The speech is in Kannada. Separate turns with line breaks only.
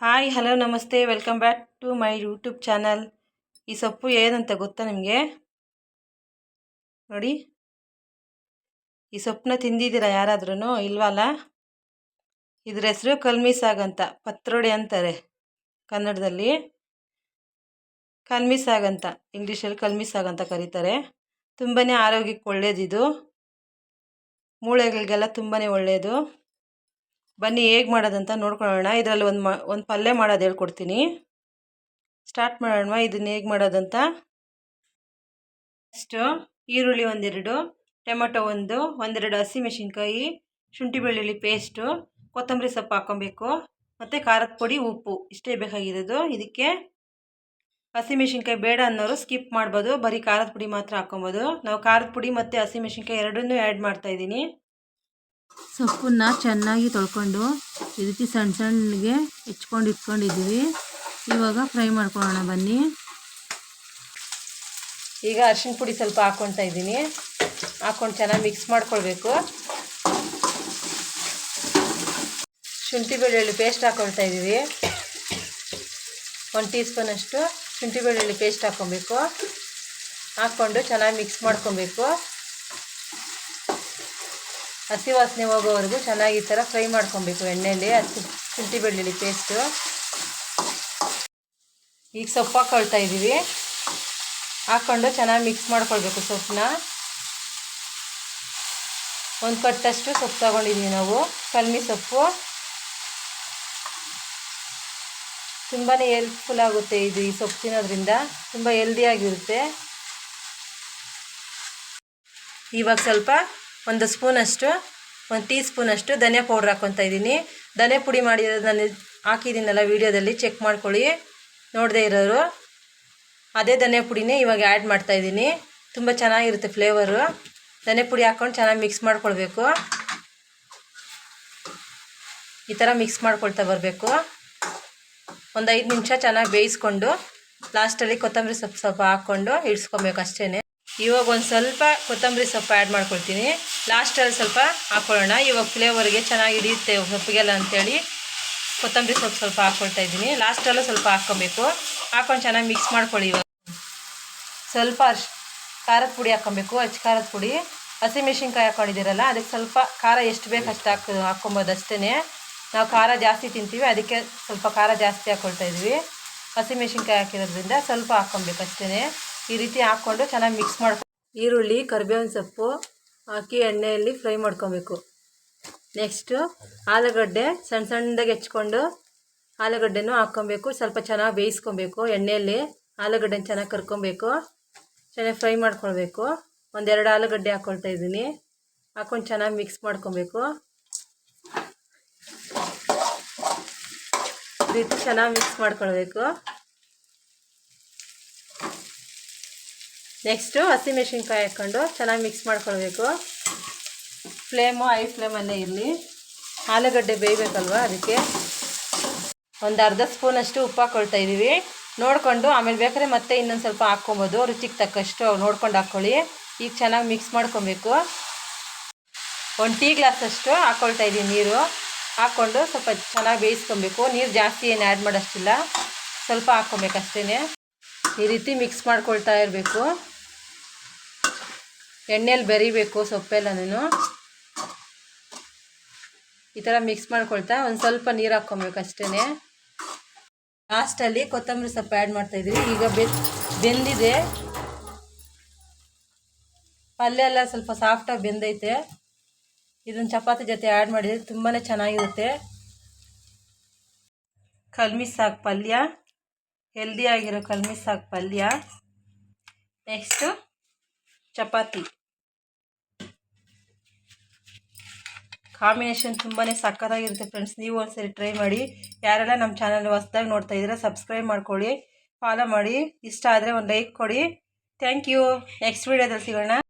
ಹಾಯ್ ಹಲೋ ನಮಸ್ತೆ. Welcome back to my YouTube channel ಈ ಸೊಪ್ಪು ಏನಂತ ಗೊತ್ತಾ ನಿಮಗೆ? ನೋಡಿ. ಈ ಸೊಪ್ಪನ್ನ ತಿಂದಿದ್ದೀರಾ ಯಾರಾದ್ರೂ ಇಲ್ವಲ್ಲ ಇದ್ರ ಹೆಸರು ಕಲ್ಮಿ ಸಾಗ್ ಅಂತ, ಪತ್ರೊಡೆ ಅಂತಾರೆ ಕನ್ನಡದಲ್ಲಿ. ಕಲ್ಮಿ ಸಾಗ್ ಅಂತ, ಇಂಗ್ಲೀಷಲ್ಲಿ ಕಲ್ಮಿ ಸಾಗ್ ಅಂತ ಕರೀತಾರೆ. ತುಂಬಾ ಆರೋಗ್ಯಕ್ಕೆ ಒಳ್ಳೇದಿದು. ಮೂಳೆಗಳಿಗೆಲ್ಲ ತುಂಬಾ ಒಳ್ಳೆಯದು ಬನ್ನಿ ಹೇಗೆ ಮಾಡೋದಂತ ನೋಡ್ಕೊಳ್ಳೋಣ. ಇದರಲ್ಲಿ ಒಂದು ಮ, ಒಂದು ಪಲ್ಯ ಮಾಡೋದು ಹೇಳ್ಕೊಡ್ತೀನಿ. ಸ್ಟಾರ್ಟ್ ಮಾಡೋಣ ಇದನ್ನ ಹೇಗೆ ಮಾಡೋದಂತ. ನೆಕ್ಸ್ಟು ಈರುಳ್ಳಿ ಒಂದೆರಡು, ಟೊಮೆಟೊ ಒಂದು, ಒಂದೆರಡು ಹಸಿಮೆಣಸಿನ್ಕಾಯಿ, ಶುಂಠಿ ಬೆಳ್ಳುಳ್ಳಿ ಪೇಸ್ಟು ಕೊತ್ತಂಬರಿ ಸೊಪ್ಪು ಹಾಕ್ಕೊಬೇಕು, ಮತ್ತು ಖಾರದ ಪುಡಿ, ಉಪ್ಪು, ಇಷ್ಟೇ ಬೇಕಾಗಿರೋದು. ಇದಕ್ಕೆ ಹಸಿಮೆಣ್ಸಿನ್ಕಾಯಿ ಬೇಡ ಅನ್ನೋರು ಸ್ಕಿಪ್ ಮಾಡ್ಬೋದು, ಬರೀ ಖಾರದ ಪುಡಿ ಮಾತ್ರ ಹಾಕ್ಕೊಬೋದು. ನಾವು ಖಾರದ ಪುಡಿ ಮತ್ತು ಹಸಿಮೆಣ್ಸಿನ್ಕಾಯಿ ಎರಡನ್ನೂ ಆ್ಯಡ್ ಮಾಡ್ತಾಯಿದ್ದೀನಿ
ಸೊಪ್ಪನ್ನ ಚೆನ್ನಾಗಿ ತೊಳ್ಕೊಂಡು ಈ ರೀತಿ ಸಣ್ಣ ಸಣ್ಣಗೆ ಹೆಚ್ಕೊಂಡು ಇಟ್ಕೊಂಡಿದ್ದೀವಿ. ಇವಾಗ ಫ್ರೈ ಮಾಡ್ಕೊಳ್ಳೋಣ, ಬನ್ನಿ.
ಈಗ ಅರ್ಶಿಣ ಪುಡಿ ಸ್ವಲ್ಪ ಹಾಕ್ಕೊಳ್ತಾ ಇದ್ದೀನಿ. ಹಾಕ್ಕೊಂಡು ಚೆನ್ನಾಗಿ ಮಿಕ್ಸ್ ಮಾಡ್ಕೊಳ್ಬೇಕು. ಶುಂಠಿ ಬೆಳ್ಳುಳ್ಳಿ ಪೇಸ್ಟ್ ಹಾಕ್ಕೊಳ್ತಾ ಇದ್ದೀವಿ. ಒಂದು ಟೀ ಸ್ಪೂನಷ್ಟು ಶುಂಠಿ ಬೆಳ್ಳುಳ್ಳಿ ಪೇಸ್ಟ್ ಹಾಕ್ಕೊಬೇಕು ಹಾಕ್ಕೊಂಡು ಚೆನ್ನಾಗಿ ಮಿಕ್ಸ್ ಮಾಡ್ಕೊಬೇಕು ಹಸಿ ವಾಸನೆ ಹೋಗೋವರೆಗೂ ಚೆನ್ನಾಗಿ ಈ ಥರ ಫ್ರೈ ಮಾಡ್ಕೊಬೇಕು ಎಣ್ಣೆಯಲ್ಲಿ ಹಸಿ ಶುಂಠಿ ಬೆಳ್ಳುಳ್ಳಿ ಪೇಸ್ಟು ಈಗ ಸೊಪ್ಪು ಹಾಕ್ಕೊಳ್ತಾ ಇದ್ದೀವಿ. ಹಾಕ್ಕೊಂಡು ಚೆನ್ನಾಗಿ ಮಿಕ್ಸ್ ಮಾಡ್ಕೊಳ್ಬೇಕು ಸೊಪ್ಪನ್ನ. ಒಂದು ಕಟ್ಟಷ್ಟು ಸೊಪ್ಪು ತಗೊಂಡಿದ್ದೀವಿ ನಾವು, ಕಲ್ಮಿ ಸೊಪ್ಪು. ತುಂಬಾ ಹೆಲ್ಪ್ಫುಲ್ ಆಗುತ್ತೆ ಇದು ಈ ಸೊಪ್ಪು ತಿನ್ನೋದ್ರಿಂದ, ತುಂಬ ಹೆಲ್ದಿಯಾಗಿರುತ್ತೆ ಇವಾಗ ಸ್ವಲ್ಪ ಒಂದು ಸ್ಪೂನಷ್ಟು, ಒಂದು ಟೀ ಸ್ಪೂನಷ್ಟು ಧನಿಯಾ ಪೌಡ್ರ್ ಹಾಕ್ಕೊತಾ ಇದ್ದೀನಿ. ಧನಿಯಾ ಪುಡಿ ಮಾಡಿರೋದು ನಾನು ಹಾಕಿದ್ದೀನಲ್ಲ ವೀಡಿಯೋದಲ್ಲಿ, ಚೆಕ್ ಮಾಡ್ಕೊಳ್ಳಿ. ನೋಡದೇ ಇರೋರು. ಅದೇ ಧನಿಯಾ ಪುಡಿನೇ ಇವಾಗ ಆ್ಯಡ್ ಮಾಡ್ತಾಯಿದ್ದೀನಿ ತುಂಬ ಚೆನ್ನಾಗಿರುತ್ತೆ ಫ್ಲೇವರು. ಧನಿಯಾ ಪುಡಿ ಹಾಕ್ಕೊಂಡು ಚೆನ್ನಾಗಿ ಮಿಕ್ಸ್ ಮಾಡ್ಕೊಳ್ಬೇಕು. ಈ ಥರ ಮಿಕ್ಸ್ ಮಾಡ್ಕೊಳ್ತಾ ಬರಬೇಕು. ಒಂದು ಐದು ನಿಮಿಷ ಚೆನ್ನಾಗಿ ಬೇಯಿಸ್ಕೊಂಡು, ಲಾಸ್ಟಲ್ಲಿ ಕೊತ್ತಂಬರಿ ಸೊಪ್ಪು ಸ್ವಲ್ಪ ಹಾಕ್ಕೊಂಡು ಇಡ್ಸ್ಕೊಬೇಕು ಅಷ್ಟೇ ಇವಾಗ ಒಂದು ಸ್ವಲ್ಪ ಕೊತ್ತಂಬರಿ ಸೊಪ್ಪು ಆ್ಯಡ್ ಮಾಡ್ಕೊಳ್ತೀನಿ. ಲಾಸ್ಟಲ್ಲಿ ಸ್ವಲ್ಪ ಹಾಕ್ಕೊಳ್ಳೋಣ ಇವಾಗ ಫ್ಲೇವರ್ಗೆ ಚೆನ್ನಾಗಿ ಹಿಡಿಯುತ್ತೆ ಸೊಪ್ಪಿಗೆಲ್ಲ ಅಂಥೇಳಿ ಕೊತ್ತಂಬರಿ ಸೊಪ್ಪು ಸ್ವಲ್ಪ ಹಾಕ್ಕೊಳ್ತಾ ಇದ್ದೀನಿ. ಲಾಸ್ಟಲ್ಲೂ ಸ್ವಲ್ಪ ಹಾಕ್ಕೊಬೇಕು. ಹಾಕ್ಕೊಂಡು ಚೆನ್ನಾಗಿ ಮಿಕ್ಸ್ ಮಾಡ್ಕೊಳ್ಳಿ ಇವಾಗ. ಸ್ವಲ್ಪ ಖಾರದ ಪುಡಿ ಹಾಕ್ಕೊಬೇಕು. ಅಚ್ಚ ಖಾರದ ಪುಡಿ. ಹಸಿಮೆಣ್ಸಿನ್ಕಾಯಿ ಹಾಕ್ಕೊಂಡಿದ್ದೀರಲ್ಲ ಅದಕ್ಕೆ ಸ್ವಲ್ಪ ಖಾರ ಎಷ್ಟು ಬೇಕು ಅಷ್ಟು ಹಾಕಿ, ಹಾಕ್ಕೊಬೋದು ಅಷ್ಟೇ ನಾವು ಖಾರ ಜಾಸ್ತಿ ತಿಂತೀವಿ, ಅದಕ್ಕೆ ಸ್ವಲ್ಪ ಖಾರ ಜಾಸ್ತಿ ಹಾಕ್ಕೊಳ್ತಾ ಇದ್ವಿ ಹಸಿಮೆಣ್ಸಿನ್ಕಾಯಿ ಹಾಕಿರೋದ್ರಿಂದ ಸ್ವಲ್ಪ ಹಾಕ್ಕೊಬೇಕು ಅಷ್ಟೇ ಈ ರೀತಿ ಹಾಕ್ಕೊಂಡು ಚೆನ್ನಾಗಿ ಮಿಕ್ಸ್ ಮಾಡ್ಕೊ, ಈರುಳ್ಳಿ, ಕರಿಬೇವಿನ ಸೊಪ್ಪು ಹಾಕಿ ಎಣ್ಣೆಯಲ್ಲಿ ಫ್ರೈ ಮಾಡ್ಕೊಬೇಕು. ನೆಕ್ಸ್ಟು ಆಲೂಗಡ್ಡೆ ಸಣ್ಣ ಸಣ್ಣದಾಗಿ ಹೆಚ್ಕೊಂಡು ಆಲೂಗಡ್ಡೆನೂ ಹಾಕ್ಕೊಬೇಕು. ಸ್ವಲ್ಪ ಚೆನ್ನಾಗಿ ಬೇಯಿಸ್ಕೊಬೇಕು. ಎಣ್ಣೆಯಲ್ಲಿ ಆಲೂಗಡ್ಡೆನ ಚೆನ್ನಾಗಿ ಕರ್ಕೊಬೇಕು. ಚೆನ್ನಾಗಿ ಫ್ರೈ ಮಾಡ್ಕೊಳ್ಬೇಕು. ಒಂದೆರಡು ಆಲೂಗಡ್ಡೆ ಹಾಕ್ಕೊಳ್ತಾ ಇದ್ದೀನಿ. ಹಾಕ್ಕೊಂಡು ಚೆನ್ನಾಗಿ ಮಿಕ್ಸ್ ಮಾಡ್ಕೊಬೇಕು. ರೀತಿ ಚೆನ್ನಾಗಿ ಮಿಕ್ಸ್ ಮಾಡ್ಕೊಳ್ಬೇಕು. ನೆಕ್ಸ್ಟು ಹಸಿಮೆಣ್ಸಿನ್ಕಾಯಿ ಹಾಕ್ಕೊಂಡು ಚೆನ್ನಾಗಿ ಮಿಕ್ಸ್ ಮಾಡ್ಕೊಳ್ಬೇಕು. ಫ್ಲೇಮು ಐ ಫ್ಲೇಮಲ್ಲೇ ಇರಲಿ. ಆಲೂಗಡ್ಡೆ ಬೇಯಬೇಕಲ್ವ ಅದಕ್ಕೆ? ಒಂದು ಅರ್ಧ ಸ್ಪೂನಷ್ಟು ಉಪ್ಪು ಹಾಕ್ಕೊಳ್ತಾ ಇದ್ದೀವಿ. ನೋಡಿಕೊಂಡು ಆಮೇಲೆ ಬೇಕಾದ್ರೆ ಮತ್ತೆ ಇನ್ನೊಂದು ಸ್ವಲ್ಪ ಹಾಕ್ಕೊಬೋದು. ರುಚಿಗೆ ತಕ್ಕಷ್ಟು ನೋಡ್ಕೊಂಡು ಹಾಕ್ಕೊಳ್ಳಿ. ಈಗ ಚೆನ್ನಾಗಿ ಮಿಕ್ಸ್ ಮಾಡ್ಕೊಬೇಕು. ಒಂದು ಟೀ ಗ್ಲಾಸಷ್ಟು ಹಾಕ್ಕೊಳ್ತಾ ಇದ್ದೀವಿ ನೀರು. ಹಾಕ್ಕೊಂಡು ಸ್ವಲ್ಪ ಚೆನ್ನಾಗಿ ಬೇಯಿಸ್ಕೊಬೇಕು. ನೀರು ಜಾಸ್ತಿ ಏನು ಆ್ಯಡ್ ಮಾಡೋಷ್ಟಿಲ್ಲ. ಸ್ವಲ್ಪ ಹಾಕ್ಕೊಬೇಕು ಅಷ್ಟೇ ಈ ರೀತಿ ಮಿಕ್ಸ್ ಮಾಡ್ಕೊಳ್ತಾ ಇರಬೇಕು. ಎಣ್ಣೆಯಲ್ಲಿ ಬೆರಿಬೇಕು ಸೊಪ್ಪೆಲ್ಲನೂ ಈ ಥರ ಮಿಕ್ಸ್ ಮಾಡ್ಕೊಳ್ತಾ ಒಂದು ಸ್ವಲ್ಪ ನೀರು ಹಾಕ್ಕೊಬೇಕು ಅಷ್ಟೇ ಲಾಸ್ಟಲ್ಲಿ ಕೊತ್ತಂಬರಿ ಸೊಪ್ಪು ಆ್ಯಡ್ ಮಾಡ್ತಾಯಿದ್ವಿ ಈಗ ಬೆಂದಿದೆ. ಪಲ್ಯ ಎಲ್ಲ ಸ್ವಲ್ಪ ಸಾಫ್ಟಾಗಿ ಬೆಂದೈತೆ. ಇದನ್ನು ಚಪಾತಿ ಜೊತೆ ಆ್ಯಡ್ ಮಾಡಿದರೆ ತುಂಬಾ ಚೆನ್ನಾಗಿರುತ್ತೆ. ಕಲ್ಮಿ ಸಾಕು ಪಲ್ಯ. ಹೆಲ್ದಿಯಾಗಿರೋ ಕಲ್ಮಿ ಸಾಕು ಪಲ್ಯ. ನೆಕ್ಸ್ಟು ಚಪಾತಿ. ಕಾಂಬಿನೇಷನ್ ತುಂಬಾ ಸಕ್ಕತ್ತಾಗಿರುತ್ತೆ ಫ್ರೆಂಡ್ಸ್ ನೀವು ಒಂದ್ಸರಿ ಟ್ರೈ ಮಾಡಿ. ಯಾರೆಲ್ಲ ನಮ್ಮ ಚಾನಲ್ ಹೊಸ್ದಾಗಿ ನೋಡ್ತಾ ಇದ್ದೀರಾ ಸಬ್ಸ್ಕ್ರೈಬ್ ಮಾಡ್ಕೊಳ್ಳಿ. ಫಾಲೋ ಮಾಡಿ. ಇಷ್ಟ ಆದರೆ ಒಂದು ಲೈಕ್ ಕೊಡಿ. ಥ್ಯಾಂಕ್ ಯು ನೆಕ್ಸ್ಟ್ ವೀಡಿಯೋದಲ್ಲಿ ಸಿಗೋಣ.